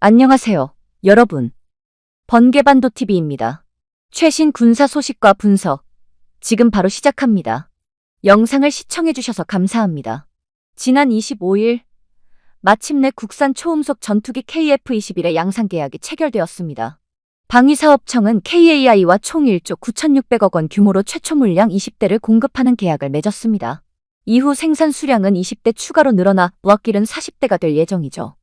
안녕하세요, 여러분. 번개반도 TV입니다. 최신 군사 소식과 분석, 지금 바로 시작합니다. 영상을 시청해주셔서 감사합니다. 지난 25일, 마침내 국산 초음속 전투기 KF-21의 양산 계약이 체결되었습니다. 방위사업청은 KAI와 총 1조 9,600억 원 규모로 최초 물량 20대를 공급하는 계약을 맺었습니다. 이후 생산 수량은 20대 추가로 늘어나 블럭길은 40대가 될 예정이죠.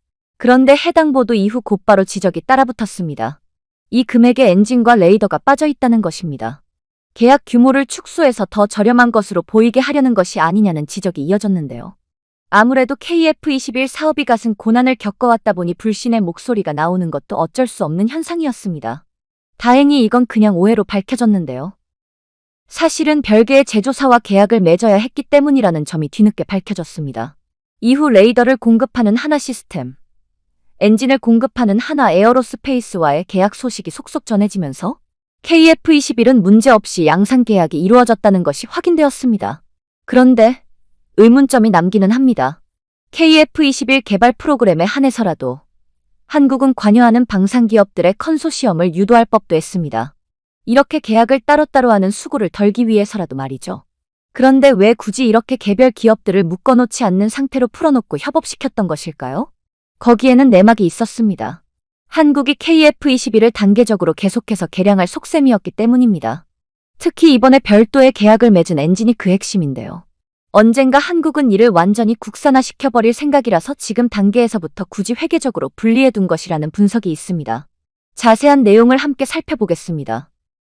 그런데 해당 보도 이후 곧바로 지적이 따라붙었습니다. 이 금액에 엔진과 레이더가 빠져 있다는 것입니다. 계약 규모를 축소해서 더 저렴한 것으로 보이게 하려는 것이 아니냐는 지적이 이어졌는데요. 아무래도 KF-21 사업이 갖은 고난을 겪어왔다 보니 불신의 목소리가 나오는 것도 어쩔 수 없는 현상이었습니다. 다행히 이건 그냥 오해로 밝혀졌는데요. 사실은 별개의 제조사와 계약을 맺어야 했기 때문이라는 점이 뒤늦게 밝혀졌습니다. 이후 레이더를 공급하는 하나 시스템, 엔진을 공급하는 하나 에어로스페이스와의 계약 소식이 속속 전해지면서 KF-21은 문제없이 양산 계약이 이루어졌다는 것이 확인되었습니다. 그런데 의문점이 남기는 합니다. KF-21 개발 프로그램에 한해서라도 한국은 관여하는 방산기업들의 컨소시엄을 유도할 법도 했습니다. 이렇게 계약을 따로따로 하는 수고를 덜기 위해서라도 말이죠. 그런데 왜 굳이 이렇게 개별 기업들을 묶어놓지 않는 상태로 풀어놓고 협업시켰던 것일까요? 거기에는 내막이 있었습니다. 한국이 KF-21을 단계적으로 계속해서 개량할 속셈이었기 때문입니다. 특히 이번에 별도의 계약을 맺은 엔진이 그 핵심인데요. 언젠가 한국은 이를 완전히 국산화시켜버릴 생각이라서 지금 단계에서부터 굳이 회계적으로 분리해둔 것이라는 분석이 있습니다. 자세한 내용을 함께 살펴보겠습니다.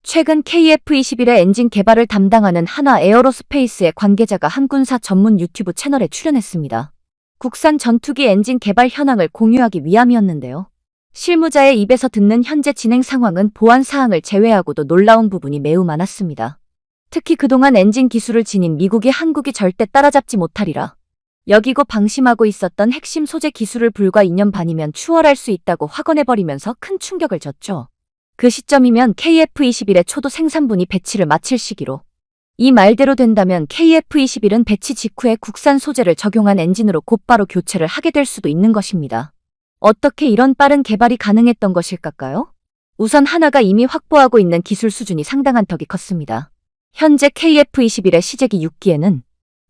최근 KF-21의 엔진 개발을 담당하는 하나 에어로스페이스의 관계자가 한군사 전문 유튜브 채널에 출연했습니다. 국산 전투기 엔진 개발 현황을 공유하기 위함이었는데요. 실무자의 입에서 듣는 현재 진행 상황은 보안 사항을 제외하고도 놀라운 부분이 매우 많았습니다. 특히 그동안 엔진 기술을 지닌 미국이 한국이 절대 따라잡지 못하리라. 여기고 방심하고 있었던 핵심 소재 기술을 불과 2년 반이면 추월할 수 있다고 확언해버리면서 큰 충격을 줬죠. 그 시점이면 KF-21의 초도 생산분이 배치를 마칠 시기로. 이 말대로 된다면 KF-21은 배치 직후에 국산 소재를 적용한 엔진으로 곧바로 교체를 하게 될 수도 있는 것입니다. 어떻게 이런 빠른 개발이 가능했던 것일까요? 우선 하나가 이미 확보하고 있는 기술 수준이 상당한 덕이 컸습니다. 현재 KF-21의 시제기 6기에는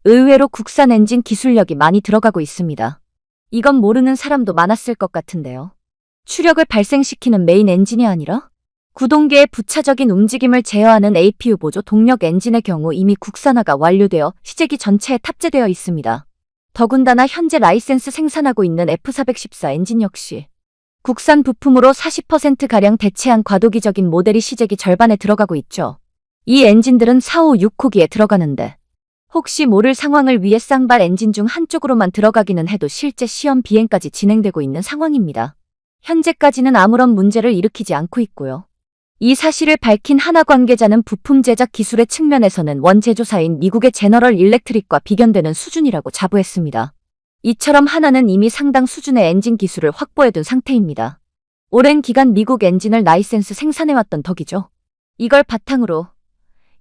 의외로 국산 엔진 기술력이 많이 들어가고 있습니다. 이건 모르는 사람도 많았을 것 같은데요. 추력을 발생시키는 메인 엔진이 아니라 구동계의 부차적인 움직임을 제어하는 APU 보조 동력 엔진의 경우 이미 국산화가 완료되어 시제기 전체에 탑재되어 있습니다. 더군다나 현재 라이센스 생산하고 있는 F414 엔진 역시 국산 부품으로 40%가량 대체한 과도기적인 모델이 시제기 절반에 들어가고 있죠. 이 엔진들은 4, 5, 6호기에 들어가는데 혹시 모를 상황을 위해 쌍발 엔진 중 한쪽으로만 들어가기는 해도 실제 시험 비행까지 진행되고 있는 상황입니다. 현재까지는 아무런 문제를 일으키지 않고 있고요. 이 사실을 밝힌 하나 관계자는 부품 제작 기술의 측면에서는 원제조사인 미국의 제너럴 일렉트릭과 비견되는 수준이라고 자부했습니다. 이처럼 하나는 이미 상당 수준의 엔진 기술을 확보해둔 상태입니다. 오랜 기간 미국 엔진을 라이센스 생산해왔던 덕이죠. 이걸 바탕으로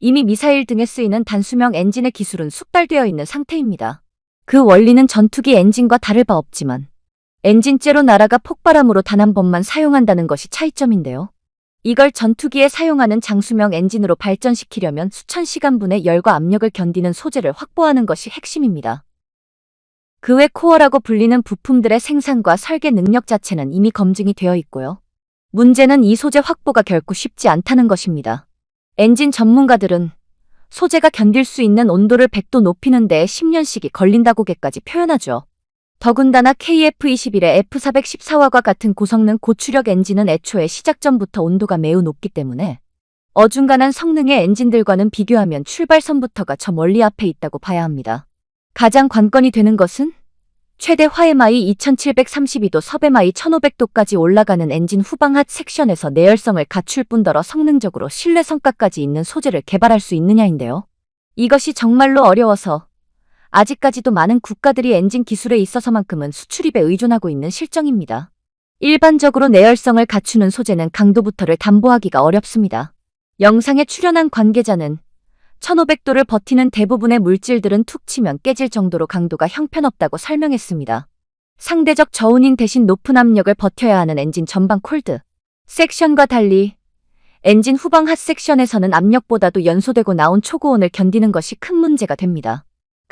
이미 미사일 등에 쓰이는 단수명 엔진의 기술은 숙달되어 있는 상태입니다. 그 원리는 전투기 엔진과 다를 바 없지만 엔진째로 나라가 폭발함으로 단 한 번만 사용한다는 것이 차이점인데요. 이걸 전투기에 사용하는 장수명 엔진으로 발전시키려면 수천 시간분의 열과 압력을 견디는 소재를 확보하는 것이 핵심입니다. 그 외 코어라고 불리는 부품들의 생산과 설계 능력 자체는 이미 검증이 되어 있고요. 문제는 이 소재 확보가 결코 쉽지 않다는 것입니다. 엔진 전문가들은 소재가 견딜 수 있는 온도를 100도 높이는 데에 10년씩이 걸린다고까지 표현하죠. 더군다나 KF-21의 F414와 같은 고성능 고추력 엔진은 애초에 시작 전부터 온도가 매우 높기 때문에 어중간한 성능의 엔진들과는 비교하면 출발선부터가 저 멀리 앞에 있다고 봐야 합니다. 가장 관건이 되는 것은 최대 화해마이 2732도 섭외마이 1500도까지 올라가는 엔진 후방 핫 섹션에서 내열성을 갖출 뿐더러 성능적으로 신뢰 성과까지 있는 소재를 개발할 수 있느냐인데요. 이것이 정말로 어려워서 아직까지도 많은 국가들이 엔진 기술에 있어서만큼은 수출입에 의존하고 있는 실정입니다. 일반적으로 내열성을 갖추는 소재는 강도부터를 담보하기가 어렵습니다. 영상에 출연한 관계자는 1500도를 버티는 대부분의 물질들은 툭 치면 깨질 정도로 강도가 형편없다고 설명했습니다. 상대적 저운인 대신 높은 압력을 버텨야 하는 엔진 전방 콜드 섹션과 달리 엔진 후방 핫 섹션에서는 압력보다도 연소되고 나온 초고온을 견디는 것이 큰 문제가 됩니다.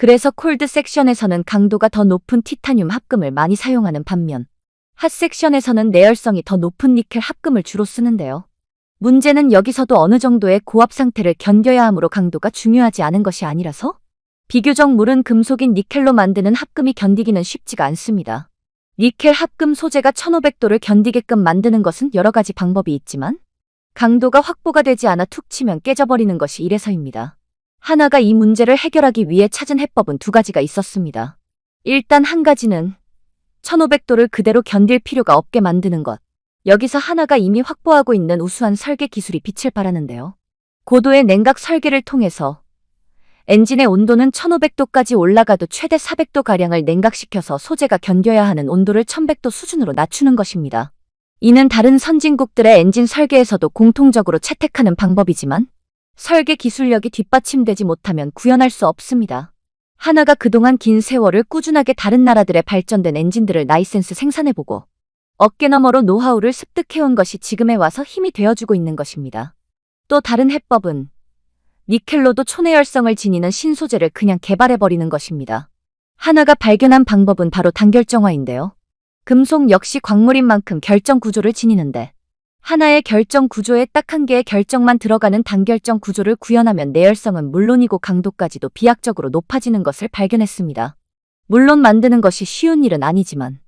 그래서 콜드 섹션에서는 강도가 더 높은 티타늄 합금을 많이 사용하는 반면 핫 섹션에서는 내열성이 더 높은 니켈 합금을 주로 쓰는데요. 문제는 여기서도 어느 정도의 고압 상태를 견뎌야 하므로 강도가 중요하지 않은 것이 아니라서 비교적 물은 금속인 니켈로 만드는 합금이 견디기는 쉽지가 않습니다. 니켈 합금 소재가 1500도를 견디게끔 만드는 것은 여러 가지 방법이 있지만 강도가 확보가 되지 않아 툭 치면 깨져버리는 것이 이래서입니다. 하나가 이 문제를 해결하기 위해 찾은 해법은 두 가지가 있었습니다. 일단 한 가지는 1500도를 그대로 견딜 필요가 없게 만드는 것. 여기서 하나가 이미 확보하고 있는 우수한 설계 기술이 빛을 발하는데요. 고도의 냉각 설계를 통해서 엔진의 온도는 1500도까지 올라가도 최대 400도가량을 냉각시켜서 소재가 견뎌야 하는 온도를 1100도 수준으로 낮추는 것입니다. 이는 다른 선진국들의 엔진 설계에서도 공통적으로 채택하는 방법이지만 설계 기술력이 뒷받침되지 못하면 구현할 수 없습니다. 하나가 그동안 긴 세월을 꾸준하게 다른 나라들의 발전된 엔진들을 라이센스 생산해보고 어깨너머로 노하우를 습득해온 것이 지금에 와서 힘이 되어주고 있는 것입니다. 또 다른 해법은 니켈로도 초내열성을 지니는 신소재를 그냥 개발해버리는 것입니다. 하나가 발견한 방법은 바로 단결정화인데요. 금속 역시 광물인 만큼 결정 구조를 지니는데 하나의 결정 구조에 딱 한 개의 결정만 들어가는 단결정 구조를 구현하면 내열성은 물론이고 강도까지도 비약적으로 높아지는 것을 발견했습니다. 물론 만드는 것이 쉬운 일은 아니지만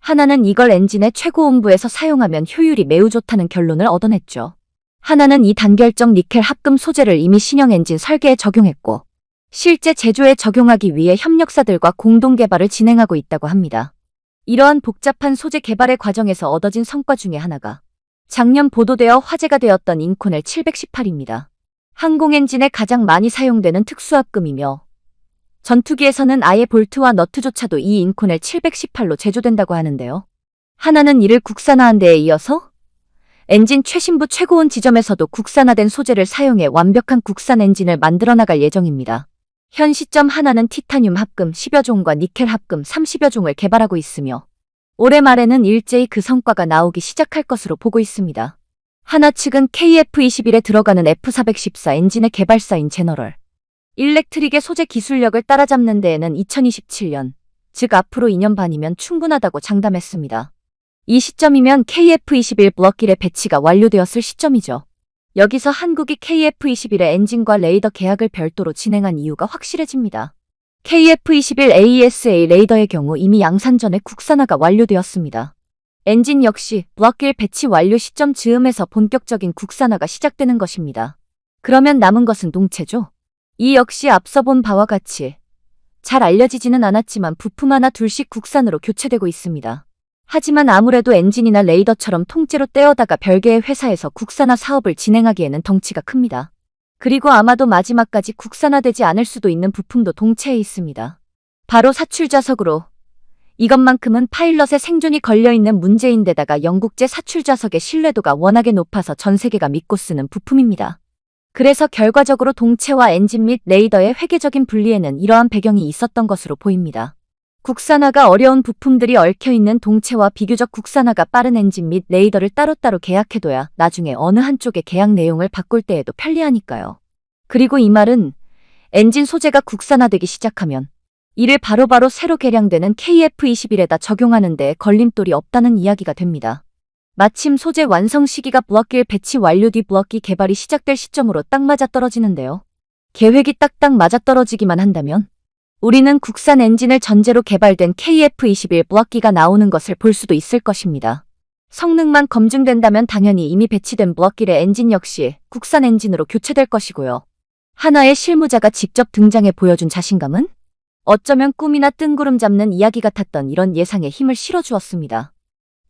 하나는 이걸 엔진의 최고 온부에서 사용하면 효율이 매우 좋다는 결론을 얻어냈죠. 하나는 이 단결정 니켈 합금 소재를 이미 신형 엔진 설계에 적용했고 실제 제조에 적용하기 위해 협력사들과 공동 개발을 진행하고 있다고 합니다. 이러한 복잡한 소재 개발의 과정에서 얻어진 성과 중에 하나가 작년 보도되어 화제가 되었던 인코넬 718입니다. 항공 엔진에 가장 많이 사용되는 특수합금이며 전투기에서는 아예 볼트와 너트조차도 이 인코넬 718로 제조된다고 하는데요. 하나는 이를 국산화한 데에 이어서 엔진 최신부 최고온 지점에서도 국산화된 소재를 사용해 완벽한 국산 엔진을 만들어 나갈 예정입니다. 현 시점 하나는 티타늄 합금 10여 종과 니켈 합금 30여 종을 개발하고 있으며 올해 말에는 일제히 그 성과가 나오기 시작할 것으로 보고 있습니다. 하나 측은 KF21에 들어가는 F414 엔진의 개발사인 제너럴 일렉트릭의 소재 기술력을 따라잡는 데에는 2027년, 즉 앞으로 2년 반이면 충분하다고 장담했습니다. 이 시점이면 KF21 블럭 1의 배치가 완료되었을 시점이죠. 여기서 한국이 KF21의 엔진과 레이더 계약을 별도로 진행한 이유가 확실해집니다. KF21 AESA 레이더의 경우 이미 양산전에 국산화가 완료되었습니다. 엔진 역시 블럭1 배치 완료 시점 즈음에서 본격적인 국산화가 시작되는 것입니다. 그러면 남은 것은 동체죠. 이 역시 앞서 본 바와 같이 잘 알려지지는 않았지만 부품 하나 둘씩 국산으로 교체되고 있습니다. 하지만 아무래도 엔진이나 레이더처럼 통째로 떼어다가 별개의 회사에서 국산화 사업을 진행하기에는 덩치가 큽니다. 그리고 아마도 마지막까지 국산화되지 않을 수도 있는 부품도 동체에 있습니다. 바로 사출좌석으로 이것만큼은 파일럿의 생존이 걸려있는 문제인데다가 영국제 사출좌석의 신뢰도가 워낙에 높아서 전 세계가 믿고 쓰는 부품입니다. 그래서 결과적으로 동체와 엔진 및 레이더의 회계적인 분리에는 이러한 배경이 있었던 것으로 보입니다. 국산화가 어려운 부품들이 얽혀있는 동체와 비교적 국산화가 빠른 엔진 및 레이더를 따로따로 계약해둬야 나중에 어느 한쪽의 계약 내용을 바꿀 때에도 편리하니까요. 그리고 이 말은 엔진 소재가 국산화되기 시작하면 이를 바로바로 새로 개량되는 KF21에다 적용하는 데 걸림돌이 없다는 이야기가 됩니다. 마침 소재 완성 시기가 블럭길 배치 완료 뒤 블럭기 개발이 시작될 시점으로 딱 맞아 떨어지는데요. 계획이 딱딱 맞아 떨어지기만 한다면 우리는 국산 엔진을 전제로 개발된 KF21 블럭기가 나오는 것을 볼 수도 있을 것입니다. 성능만 검증된다면 당연히 이미 배치된 블럭길의 엔진 역시 국산 엔진으로 교체될 것이고요. 하나의 실무자가 직접 등장해 보여준 자신감은 어쩌면 꿈이나 뜬구름 잡는 이야기 같았던 이런 예상에 힘을 실어주었습니다.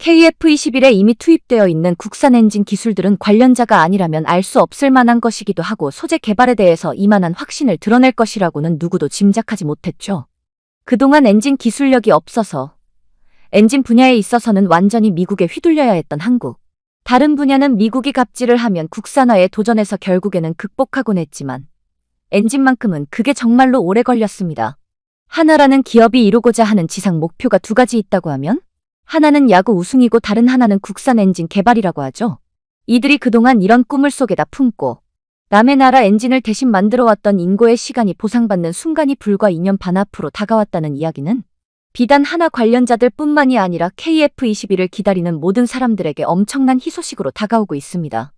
KF21에 이미 투입되어 있는 국산 엔진 기술들은 관련자가 아니라면 알 수 없을 만한 것이기도 하고 소재 개발에 대해서 이만한 확신을 드러낼 것이라고는 누구도 짐작하지 못했죠. 그동안 엔진 기술력이 없어서 엔진 분야에 있어서는 완전히 미국에 휘둘려야 했던 한국. 다른 분야는 미국이 갑질을 하면 국산화에 도전해서 결국에는 극복하곤 했지만 엔진만큼은 그게 정말로 오래 걸렸습니다. 하나라는 기업이 이루고자 하는 지상 목표가 두 가지 있다고 하면 하나는 야구 우승이고 다른 하나는 국산 엔진 개발이라고 하죠. 이들이 그동안 이런 꿈을 속에다 품고 남의 나라 엔진을 대신 만들어 왔던 인고의 시간이 보상받는 순간이 불과 2년 반 앞으로 다가왔다는 이야기는 비단 하나 관련자들 뿐만이 아니라 KF21을 기다리는 모든 사람들에게 엄청난 희소식으로 다가오고 있습니다.